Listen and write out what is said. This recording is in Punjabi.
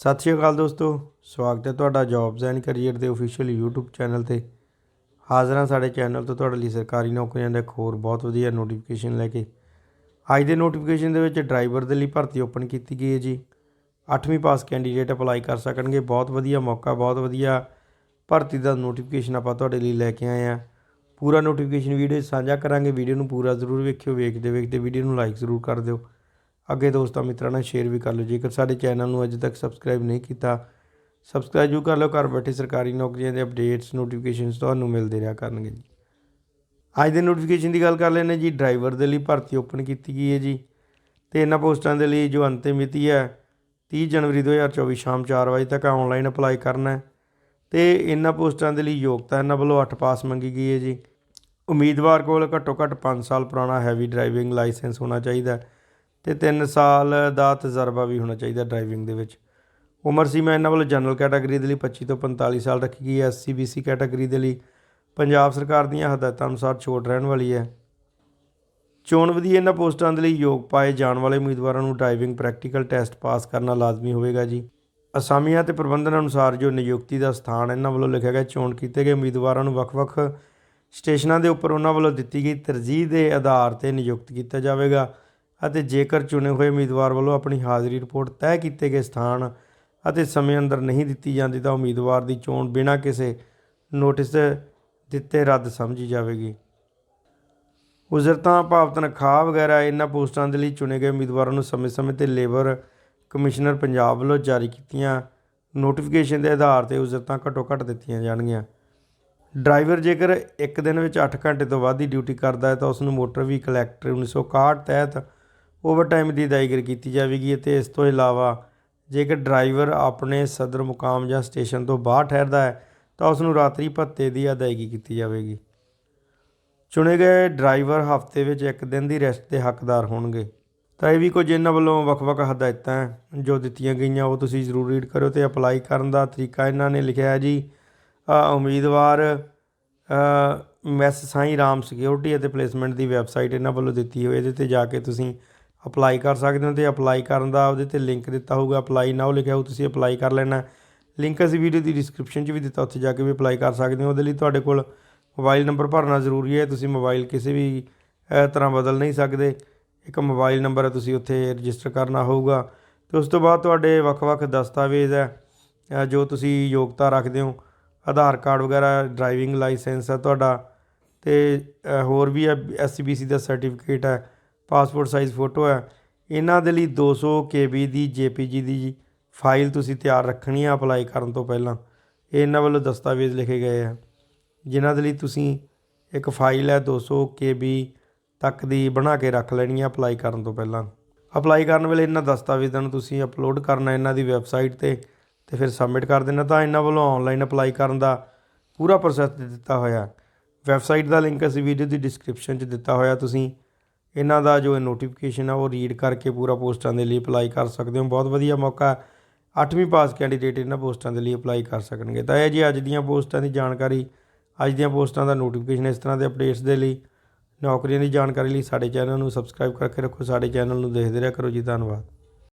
ਸਤਿ ਸ਼੍ਰੀ ਅਕਾਲ ਦੋਸਤੋ, ਸਵਾਗਤ ਹੈ ਤੁਹਾਡਾ ਜੌਬਸ ਐਂਡ ਕੈਰੀਅਰ ਦੇ ਅਫੀਸ਼ੀਅਲ YouTube ਚੈਨਲ ਤੇ। ਹਾਜ਼ਰ ਹਾਂ ਸਾਡੇ ਚੈਨਲ ਤੋਂ, ਤੁਹਾਡੇ ਲਈ ਸਰਕਾਰੀ ਨੌਕਰੀਆਂ ਦਾ ਇੱਕ ਹੋਰ ਬਹੁਤ ਵਧੀਆ ਨੋਟੀਫਿਕੇਸ਼ਨ ਲੈ ਕੇ। ਅੱਜ ਦੇ ਨੋਟੀਫਿਕੇਸ਼ਨ ਦੇ ਵਿੱਚ ਡਰਾਈਵਰ ਦੇ ਲਈ ਭਰਤੀ ਓਪਨ ਕੀਤੀ ਗਈ ਹੈ ਜੀ। 8ਵੀਂ ਪਾਸ ਕੈਂਡੀਡੇਟ ਅਪਲਾਈ ਕਰ ਸਕਣਗੇ, ਬਹੁਤ ਵਧੀਆ ਮੌਕਾ, ਬਹੁਤ ਵਧੀਆ ਭਰਤੀ ਦਾ ਨੋਟੀਫਿਕੇਸ਼ਨ ਆਪਾਂ ਤੁਹਾਡੇ ਲਈ ਲੈ ਕੇ ਆਏ ਹਾਂ। ਪੂਰਾ ਨੋਟੀਫਿਕੇਸ਼ਨ ਵੀਡੀਓ ਸਾਂਝਾ ਕਰਾਂਗੇ ਵੀਡੀਓ ਨੂੰ ਪੂਰਾ ਜ਼ਰੂਰ ਵੇਖਿਓ ਵੇਖਦੇ ਵੇਖਦੇ ਵੀਡੀਓ ਨੂੰ ਲਾਈਕ ਜ਼ਰੂਰ ਕਰ ਦਿਓ। ਅੱਗੇ ਦੋਸਤਾਂ ਮਿੱਤਰਾਂ ਨਾਲ ਸ਼ੇਅਰ ਵੀ ਕਰ ਲਓ। ਜੇਕਰ ਸਾਡੇ ਚੈਨਲ ਨੂੰ ਅਜੇ ਤੱਕ ਸਬਸਕ੍ਰਾਈਬ ਨਹੀਂ ਕੀਤਾ ਸਬਸਕ੍ਰਾਈਬ ਜੂ ਕਰ ਲਓ। ਘਰ ਬੈਠੇ ਸਰਕਾਰੀ ਨੌਕਰੀਆਂ ਦੇ ਅਪਡੇਟਸ ਨੋਟੀਫਿਕੇਸ਼ਨਸ ਤੁਹਾਨੂੰ ਮਿਲਦੇ ਰਿਹਾ ਕਰਨਗੇ ਜੀ। ਅੱਜ ਦੇ ਨੋਟੀਫਿਕੇਸ਼ਨ ਦੀ ਗੱਲ ਕਰ ਲੈਂਦੇ ਜੀ। ਡਰਾਈਵਰ ਦੇ ਲਈ ਭਰਤੀ ਓਪਨ ਕੀਤੀ ਗਈ ਹੈ ਜੀ। ਤੇ ਇਹਨਾਂ ਪੋਸਟਾਂ ਦੇ ਲਈ ਜੋ ਅੰਤਿਮ ਮਿਤੀ ਹੈ 30 ਜਨਵਰੀ 2024 ਸ਼ਾਮ 4 ਵਜੇ ਤੱਕ ਆਨਲਾਈਨ ਅਪਲਾਈ ਕਰਨਾ ਹੈ। ਤੇ ਇਹਨਾਂ ਪੋਸਟਾਂ ਦੇ ਲਈ ਯੋਗਤਾ ਇਹਨਾਂ ਵੱਲੋਂ 8 ਪਾਸ ਮੰਗੀ ਗਈ ਹੈ ਜੀ। ਉਮੀਦਵਾਰ ਕੋਲ ਘੱਟੋ ਘੱਟ 5 ਸਾਲ ਪੁਰਾਣਾ ਹੈਵੀ ਡਰਾਈਵਿੰਗ ਲਾਇਸੈਂਸ ਹੋਣਾ ਚਾਹੀਦਾ ਹੈ। ਤੇ 3 ਸਾਲ ਦਾ ਤਜਰਬਾ ਵੀ ਹੋਣਾ ਚਾਹੀਦਾ ਡਰਾਈਵਿੰਗ ਦੇ ਵਿੱਚ। ਉਮਰ ਸੀਮਾ ਇਹਨਾਂ ਵੱਲੋਂ ਜਨਰਲ ਕੈਟਾਗਰੀ ਦੇ ਲਈ 25 ਤੋਂ 45 ਸਾਲ ਰੱਖੀ ਗਈ ਹੈ। ਐਸਸੀ ਬੀਸੀ ਕੈਟਾਗਰੀ ਦੇ ਲਈ ਪੰਜਾਬ ਸਰਕਾਰ ਦੀਆਂ ਹਦਾਇਤਾਂ ਅਨੁਸਾਰ ਛੋਟ ਰਹਿਣ ਵਾਲੀ ਹੈ। ਚੋਣ ਵਿਧੀ ਇਹਨਾਂ ਪੋਸਟਾਂ ਦੇ ਲਈ ਯੋਗ ਪਾਏ ਜਾਣ ਵਾਲੇ ਉਮੀਦਵਾਰਾਂ ਨੂੰ ਡਰਾਈਵਿੰਗ ਪ੍ਰੈਕਟੀਕਲ ਟੈਸਟ ਪਾਸ ਕਰਨਾ ਲਾਜ਼ਮੀ ਹੋਵੇਗਾ ਜੀ। ਅਸਾਮੀਆਂ ਤੇ ਪ੍ਰਬੰਧਨ ਅਨੁਸਾਰ ਜੋ ਨਿਯੁਕਤੀ ਦਾ ਸਥਾਨ ਇਹਨਾਂ ਵੱਲੋਂ ਲਿਖਿਆ ਗਿਆ, ਚੋਣ ਕੀਤੇ ਗਏ ਉਮੀਦਵਾਰਾਂ ਨੂੰ ਵੱਖ-ਵੱਖ ਸਟੇਸ਼ਨਾਂ ਦੇ ਉੱਪਰ ਉਹਨਾਂ ਵੱਲੋਂ ਦਿੱਤੀ ਗਈ ਤਰਜੀਹ ਦੇ ਆਧਾਰ ਤੇ ਨਿਯੁਕਤ ਕੀਤਾ ਜਾਵੇਗਾ। ਅਤੇ ਜੇਕਰ ਚੁਣੇ ਹੋਏ ਉਮੀਦਵਾਰ ਵੱਲੋਂ ਆਪਣੀ ਹਾਜ਼ਰੀ ਰਿਪੋਰਟ ਤੈਅ ਕੀਤੇ ਗਏ ਸਥਾਨ ਅਤੇ ਸਮੇਂ ਅੰਦਰ ਨਹੀਂ ਦਿੱਤੀ ਜਾਂਦੀ ਤਾਂ ਉਮੀਦਵਾਰ ਦੀ ਚੋਣ ਬਿਨਾਂ ਕਿਸੇ ਨੋਟਿਸ ਦਿੱਤੇ ਰੱਦ ਸਮਝੀ ਜਾਵੇਗੀ। ਉਜਰਤਾਂ, ਭਾਵ ਤਨਖਾਹ ਵਗੈਰਾ, ਇਹਨਾਂ ਪੋਸਟਾਂ ਦੇ ਲਈ ਚੁਣੇ ਗਏ ਉਮੀਦਵਾਰਾਂ ਨੂੰ ਸਮੇਂ-ਸਮੇਂ ਤੇ ਲੇਬਰ ਕਮਿਸ਼ਨਰ ਪੰਜਾਬ ਵੱਲੋਂ ਜਾਰੀ ਕੀਤੀਆਂ ਨੋਟੀਫਿਕੇਸ਼ਨ ਦੇ ਆਧਾਰ ਤੇ ਉਜਰਤਾਂ ਘੱਟੋ-ਘੱਟ ਦਿੱਤੀਆਂ ਜਾਣਗੀਆਂ। ਡਰਾਈਵਰ ਜੇਕਰ ਇੱਕ ਦਿਨ ਵਿੱਚ 8 ਘੰਟੇ ਤੋਂ ਵੱਧ ਦੀ ਡਿਊਟੀ ਕਰਦਾ ਹੈ ਤਾਂ ਉਸ ਨੂੰ ਮੋਟਰ ਵਹੀਕਲ ਐਕਟ 1961 ਤਹਿਤ ਓਵਰਟਾਈਮ ਦੀ ਅਦਾਇਗੀ ਕੀਤੀ ਜਾਵੇਗੀ ਅਤੇ ਇਸ ਤੋਂ ਇਲਾਵਾ ਜੇਕਰ ਡਰਾਈਵਰ ਆਪਣੇ ਸਦਰ ਮੁਕਾਮ ਜਾਂ ਸਟੇਸ਼ਨ ਤੋਂ ਬਾਹਰ ਠਹਿਰਦਾ ਹੈ, ਤਾਂ ਉਸ ਨੂੰ ਰਾਤਰੀ ਭੱਤੇ ਦੀ ਅਦਾਇਗੀ ਕੀਤੀ ਜਾਵੇਗੀ। ਚੁਣੇ ਗਏ ਡਰਾਈਵਰ ਹਫ਼ਤੇ ਵਿੱਚ ਇੱਕ ਦਿਨ ਦੀ ਰੈਸਟ ਦੇ ਹੱਕਦਾਰ ਹੋਣਗੇ। ਤਾਂ ਇਹ ਵੀ ਕੁਝ ਇਹਨਾਂ ਵੱਲੋਂ ਵੱਖ-ਵੱਖ ਹਦਾਇਤਾਂ ਜੋ ਦਿੱਤੀਆਂ ਗਈਆਂ, ਉਹ ਤੁਸੀਂ ਜ਼ਰੂਰ ਰੀਡ ਕਰਿਓ ਤੇ ਅਪਲਾਈ ਕਰਨ ਦਾ ਤਰੀਕਾ ਇਹਨਾਂ ਨੇ ਲਿਖਿਆ ਹੈ ਜੀ। ਉਮੀਦਵਾਰ ਮੈਸ ਸਾਈ ਰਾਮ ਸਿਕਿਉਰਿਟੀ ਅਤੇ ਪਲੇਸਮੈਂਟ ਦੀ ਵੈਬਸਾਈਟ ਇਹਨਾਂ ਵੱਲੋਂ ਦਿੱਤੀ ਹੋਈ ਇਹਦੇ ਤੇ ਜਾ ਕੇ ਤੁਸੀਂ ਅਪਲਾਈ ਕਰ ਸਕਦੇ ਹੋ ਤੇ ਅਪਲਾਈ ਕਰਨ ਦਾ ਉਹਦੇ ਤੇ ਲਿੰਕ ਦਿੱਤਾ ਹੋਊਗਾ ਅਪਲਾਈ ਨਾਓ ਲਿਖਿਆ ਹੋਊ, ਤੁਸੀਂ ਅਪਲਾਈ ਕਰ ਲੈਣਾ। ਲਿੰਕ ਅਸੀਂ ਵੀਡੀਓ ਦੀ ਡਿਸਕ੍ਰਿਪਸ਼ਨ 'ਚ ਵੀ ਦਿੱਤਾ, ਉੱਥੇ ਜਾ ਕੇ ਵੀ ਅਪਲਾਈ ਕਰ ਸਕਦੇ ਹੋ। ਉਹਦੇ ਲਈ ਤੁਹਾਡੇ ਕੋਲ ਮੋਬਾਈਲ ਨੰਬਰ ਭਰਨਾ ਜ਼ਰੂਰੀ ਹੈ, ਤੁਸੀਂ ਮੋਬਾਈਲ ਕਿਸੇ ਵੀ ਤਰ੍ਹਾਂ ਬਦਲ ਨਹੀਂ ਸਕਦੇ। ਇੱਕ ਮੋਬਾਈਲ ਨੰਬਰ ਹੈ, ਤੁਸੀਂ ਉੱਥੇ ਰਜਿਸਟਰ ਕਰਨਾ ਹੋਊਗਾ। ਤੇ ਉਸ ਤੋਂ ਬਾਅਦ ਤੁਹਾਡੇ ਵੱਖ-ਵੱਖ ਦਸਤਾਵੇਜ਼ ਹੈ ਜੋ ਤੁਸੀਂ ਯੋਗਤਾ ਰੱਖਦੇ ਹੋ। ਆਧਾਰ ਕਾਰਡ ਵਗੈਰਾ ਡਰਾਈਵਿੰਗ ਲਾਇਸੈਂਸ ਹੈ ਤੁਹਾਡਾ। ਤੇ ਹੋਰ ਵੀ ਹੈ ਐਸਸੀਬੀਸੀ ਦਾ ਸਰਟੀਫਿਕੇਟ ਹੈ। ਪਾਸਪੋਰਟ ਸਾਈਜ਼ ਫੋਟੋ ਹੈ। ਇਹਨਾਂ ਦੇ ਲਈ 200 ਕੇਬੀ ਦੀ ਜੇਪੀਜੀ ਦੀ ਫਾਈਲ ਤੁਸੀਂ ਤਿਆਰ ਰੱਖਣੀ ਹੈ ਅਪਲਾਈ ਕਰਨ ਤੋਂ ਪਹਿਲਾਂ। ਇਹ ਇਹਨਾਂ ਵੱਲੋਂ ਦਸਤਾਵੇਜ਼ ਲਿਖੇ ਗਏ ਆ। ਜਿਨ੍ਹਾਂ ਦੇ ਲਈ ਤੁਸੀਂ ਇੱਕ ਫਾਈਲ ਹੈ 200 ਕੇਬੀ ਤੱਕ ਦੀ ਬਣਾ ਕੇ ਰੱਖ ਲੈਣੀ ਹੈ ਅਪਲਾਈ ਕਰਨ ਤੋਂ ਪਹਿਲਾਂ। ਅਪਲਾਈ ਕਰਨ ਵੇਲੇ ਇਹਨਾਂ ਦਸਤਾਵੇਜ਼ਾਂ ਨੂੰ ਤੁਸੀਂ ਅਪਲੋਡ ਕਰਨਾ ਇਹਨਾਂ ਦੀ ਵੈਬਸਾਈਟ ਤੇ ਤੇ ਫਿਰ ਸਬਮਿਟ ਕਰ ਦੇਣਾ ਤਾਂ ਇਹਨਾਂ ਵੱਲੋਂ ਆਨਲਾਈਨ ਅਪਲਾਈ ਕਰਨ ਦਾ ਪੂਰਾ ਪ੍ਰੋਸੈਸ ਦਿੱਤਾ ਹੋਇਆ। ਵੈਬਸਾਈਟ ਦਾ ਲਿੰਕ ਅਸੀਂ ਵੀਡੀਓ ਦੀ ਡਿਸਕ੍ਰਿਪਸ਼ਨ 'ਚ ਦਿੱਤਾ ਹੋਇਆ। ਤੁਸੀਂ ਇਹਨਾਂ ਦਾ ਜੋ ਨੋਟੀਫਿਕੇਸ਼ਨ ਆ, ਉਹ ਰੀਡ ਕਰਕੇ ਪੂਰਾ ਪੋਸਟਾਂ ਦੇ ਲਈ ਅਪਲਾਈ ਕਰ ਸਕਦੇ ਹੋ। ਬਹੁਤ ਵਧੀਆ ਮੌਕਾ 8ਵੀਂ ਪਾਸ ਕੈਂਡੀਡੇਟ ਇਹਨਾਂ ਪੋਸਟਾਂ ਦੇ ਲਈ ਅਪਲਾਈ ਕਰ ਸਕਣਗੇ। ਤਾਂ ਇਹ ਜੀ ਅੱਜ ਦੀਆਂ ਪੋਸਟਾਂ ਦੀ ਜਾਣਕਾਰੀ, ਅੱਜ ਦੀਆਂ ਪੋਸਟਾਂ ਦਾ ਨੋਟੀਫਿਕੇਸ਼ਨ ਇਸ ਤਰ੍ਹਾਂ ਦੇ ਅਪਡੇਟਸ ਦੇ ਲਈ। ਨੌਕਰੀਆਂ ਦੀ ਜਾਣਕਾਰੀ ਲਈ ਸਾਡੇ ਚੈਨਲ ਨੂੰ ਸਬਸਕ੍ਰਾਈਬ ਕਰਕੇ ਰੱਖੋ। ਸਾਡੇ ਚੈਨਲ ਨੂੰ ਦੇਖਦੇ ਰਿਹਾ ਕਰੋ ਜੀ। ਧੰਨਵਾਦ।